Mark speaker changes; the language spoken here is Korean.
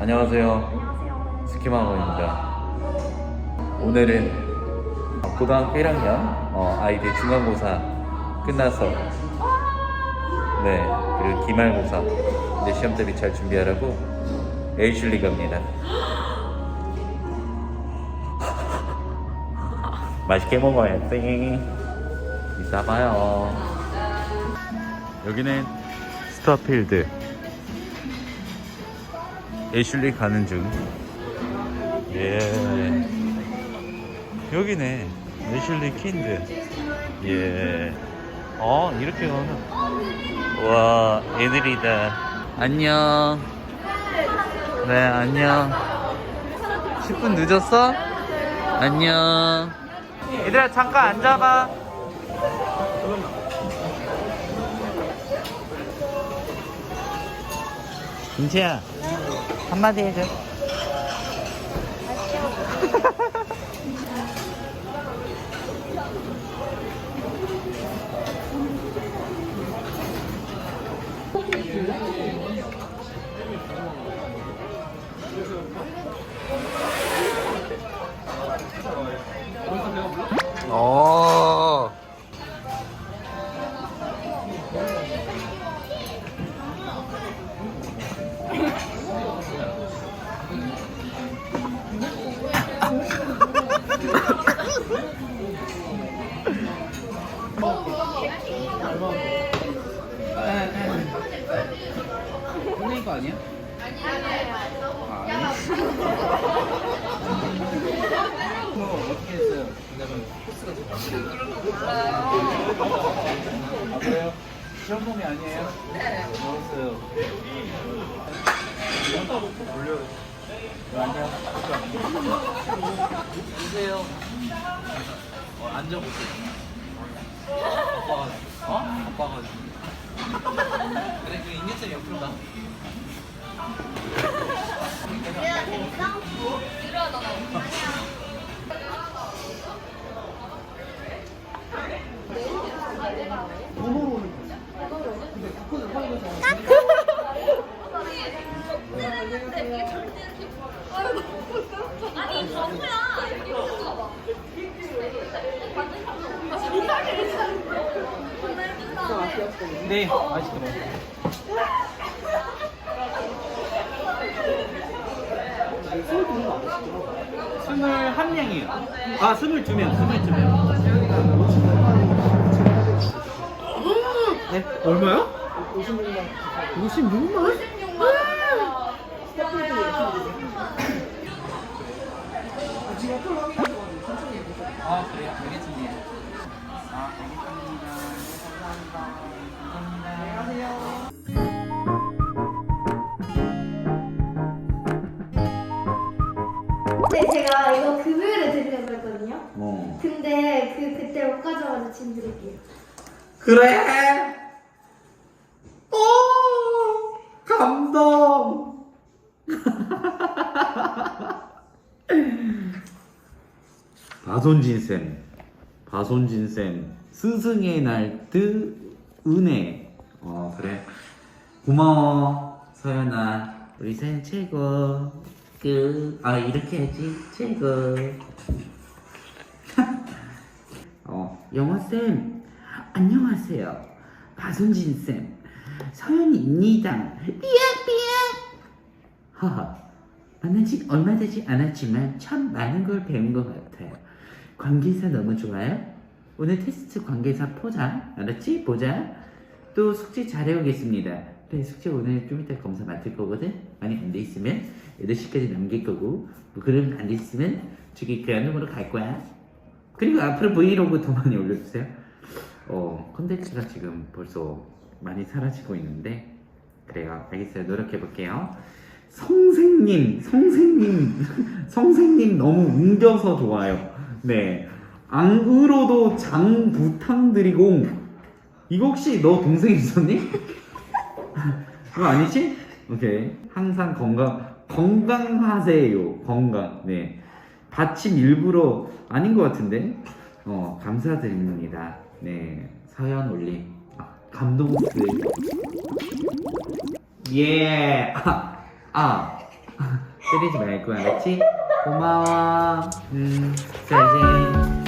Speaker 1: 안녕하세요.
Speaker 2: 안녕하세요.
Speaker 1: 스키마모입니다. 오늘은 고등학교 1학년 어, 아이들 중간고사 끝나서 네 그리고 기말고사 이제 시험 대비 잘 준비하라고 에이슐리 갑니다. 맛있게 먹어야지. 이따 봐요. 여기는 스타필드. 애슐리 가는 중. 예. 여기네. 애슐리 킨드. 예. 어, 이렇게 가는. 와, 애들이다. 안녕. 네, 안녕. 10분 늦었어? 안녕. 얘들아, 잠깐 앉아봐. 김채야, 한마디 해줘. 어.
Speaker 3: 아니야? 아, 아니야? 뭐 어떻게 했어요? 왜냐면 코스가 좀 아, 그래요? 시험 봄이 아니에요? 네. 먹었어요. 올려. 왜 앉아? 주세요. 어, 앉아보세요. 아빠가, 어? 아빠가. 그래, 그 인계점 옆으로 가.
Speaker 2: 아니 바보야. 이렇게 봐봐.
Speaker 3: 네, 맛있게 먹어. 스물 한 명이요. 아, 스물 두 명, 스물 두 명. 네, 얼마요? 56만? 아, 그래요?
Speaker 4: 제가 이거 금요일에 드리려고 했거든요.
Speaker 1: 어.
Speaker 4: 근데 그 그때 못 가져가서 지금 드릴게요.
Speaker 3: 그래. 오, 감동.
Speaker 1: 바손진 쌤, 바손진 쌤, 스승의 날뜨 은혜. 어 그래. 고마워 서연아. 우리 쌤 최고. 끝아 이렇게 해야지 최고. 어 영어 쌤 안녕하세요. 바손진 쌤 서연입니다. 삐약 삐약. 하하. 만난 지 얼마 되지 않았지만 참 많은 걸 배운 것 같아요. 관계사 너무 좋아요. 오늘 테스트 관계사 포장 알았지? 보자. 또 숙제 잘 해오겠습니다. 그래 숙제 오늘 좀 이따 검사 맡을 거거든. 많이 안 돼 있으면 8시까지 남길 거고 뭐 그럼 안돼 있으면 저기 교환으로 갈 거야. 그리고 앞으로 브이로그 더 많이 올려주세요. 어 컨텐츠가 지금 벌써 많이 사라지고 있는데 그래요. 알겠어요. 노력해 볼게요. 성생님, 성생님, 성생님 너무 웅겨서 좋아요. 네. 앙으로도 장부탕드리고 이거 혹시 너 동생 있었니? 그거 아니지? 오케이. 항상 건강 건강하세요. 건강. 네. 받침 일부러 아닌 것 같은데. 어 감사드립니다. 네. 사연 올림. 아, 감동스. 예. 아, 아 때리지 말고 알았지? 고마워 음 잘생겼어